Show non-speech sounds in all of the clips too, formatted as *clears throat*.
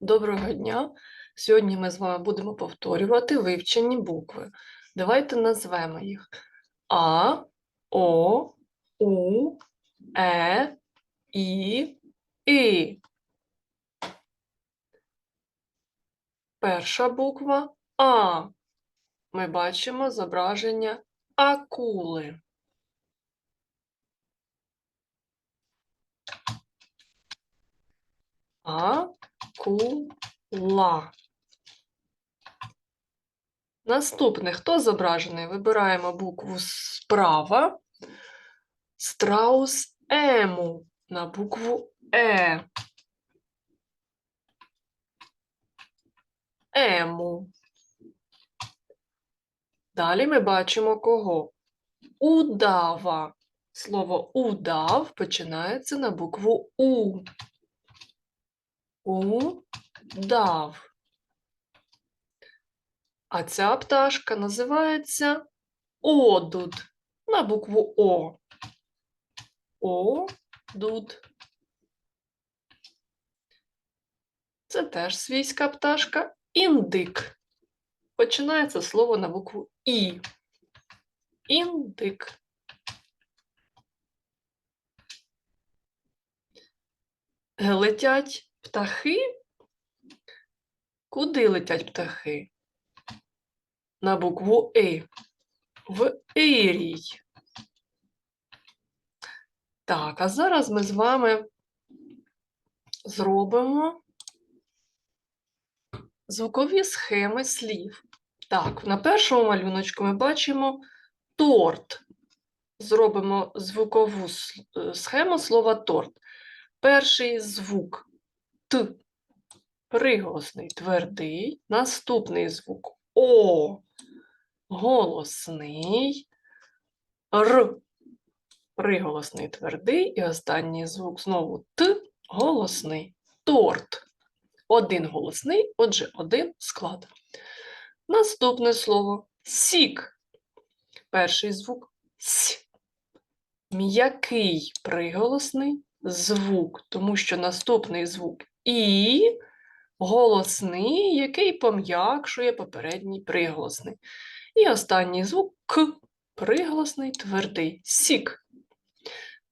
Доброго дня! Сьогодні ми з вами будемо повторювати вивчені букви. Давайте назвемо їх А, О, У, Е, І, І. Перша буква А. Ми бачимо зображення акули. Акула. Наступне, хто зображений? Вибираємо букву справа. Страус ему на букву Е. Ему. Далі ми бачимо кого? Удава. Слово удав починається на букву У. Удав. А ця пташка називається одуд на букву О. Одуд. Це теж свійська пташка. Індик. Починається слово на букву І. Індик. Летять птахи. Куди летять птахи? На букву И. В Ірій. Так, а зараз ми з вами зробимо звукові схеми слів. Так, на першому малюночку ми бачимо торт. Зробимо звукову е, схему слова торт. Перший звук Т. Приголосний твердий. Наступний звук О. Голосний. Р. Приголосний твердий. І останній звук знову Т. Голосний. Торт. Один голосний, отже, один склад. Наступне слово сік. Перший звук С. М'який приголосний звук, тому що наступний звук І голосний, який пом'якшує попередній приголосний. І останній звук К приголосний твердий сік.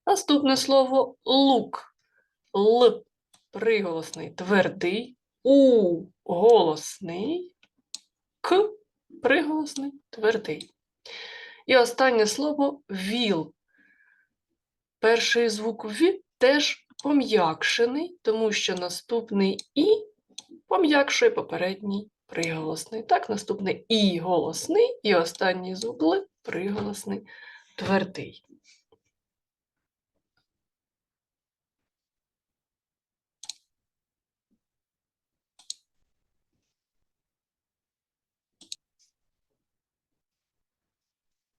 Наступне слово лук. Л приголосний твердий, У голосний, К приголосний твердий. І останнє слово віл. Перший звук В теж пом'якшений, тому що наступний І пом'якшує попередній приголосний. Так, наступний І голосний, і останній Л приголосний твердий.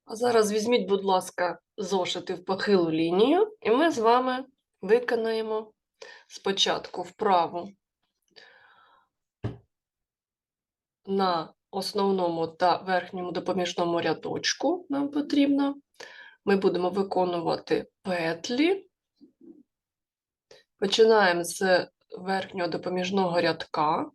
А зараз візьміть, будь ласка, зошити в похилу лінію, і ми з вами виконаємо спочатку вправу на основному та верхньому допоміжному рядочку нам потрібно. Ми будемо виконувати петлі. Починаємо з верхнього допоміжного рядка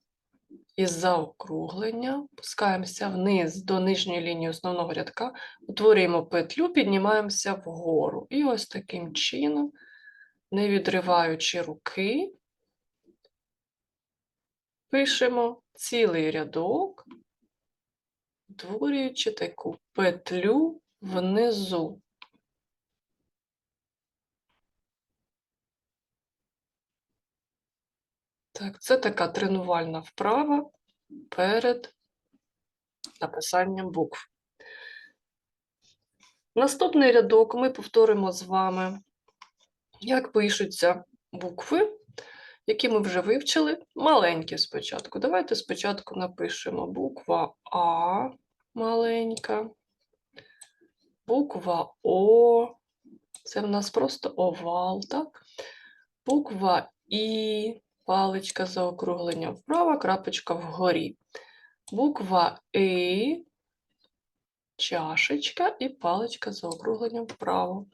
із заокруглення, пускаємося вниз до нижньої лінії основного рядка, утворюємо петлю, піднімаємося вгору. І ось таким чином, не відриваючи руки, пишемо цілий рядок, утворюючи таку петлю внизу. Так, це така тренувальна вправа перед написанням букв. Наступний рядок ми повторимо з вами, як пишуться букви, які ми вже вивчили, маленькі спочатку. Давайте спочатку напишемо буква А маленька, буква О, це в нас просто овал, так? Буква І, паличка заокруглення вправо, крапочка вгорі. Буква І, чашечка і паличка заокруглення вправо.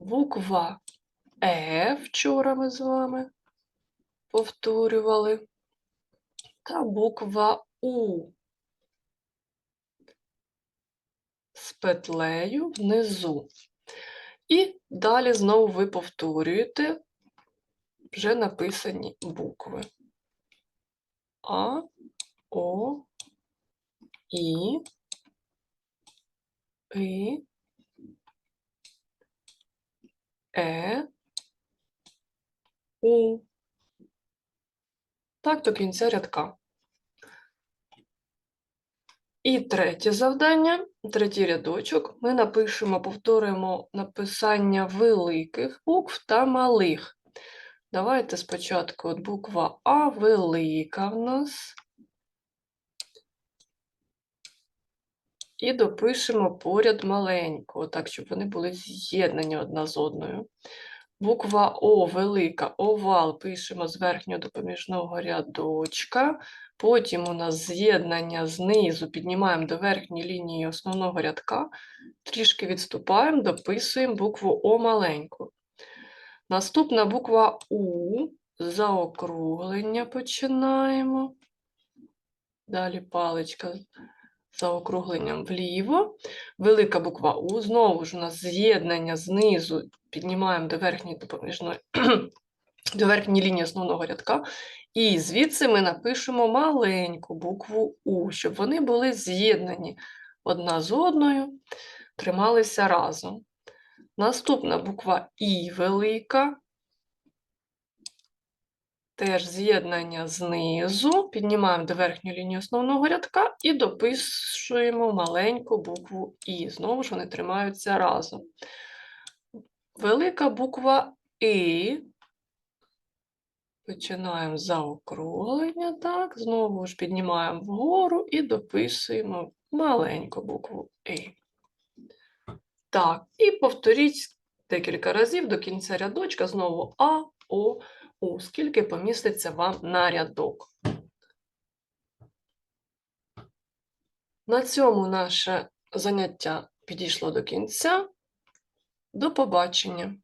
Буква Е, вчора ми з вами повторювали. та буква У з петлею внизу. І далі знову ви повторюєте вже написані букви. А, О, І, І, Е, У. Так до кінця рядка. І третє завдання, третій рядочок. Ми напишемо, повторимо написання великих букв та малих. Давайте спочатку от буква А велика в нас. І допишемо поряд маленького, так, щоб вони були з'єднані одна з одною. Буква О велика, овал пишемо з верхнього допоміжного рядочка. Потім у нас з'єднання знизу піднімаємо до верхньої лінії основного рядка, трішки відступаємо, дописуємо букву О маленьку. Наступна буква У, заокруглення починаємо. Далі паличка заокругленням вліво. Велика буква У, знову ж у нас з'єднання знизу піднімаємо до верхньої допоміжної *clears throat* до верхньої лінії основного рядка. І звідси ми напишемо маленьку букву У, щоб вони були з'єднані одна з одною, трималися разом. Наступна буква І велика. Теж з'єднання знизу, піднімаємо до верхньої лінії основного рядка і дописуємо маленьку букву І. Знову ж вони тримаються разом. Велика буква І. Починаємо заокруглення, так, знову ж піднімаємо вгору і дописуємо маленьку букву І. Так, і повторіть декілька разів до кінця рядочка знову А, О, У, скільки поміститься вам на рядок. На цьому наше заняття підійшло до кінця. До побачення!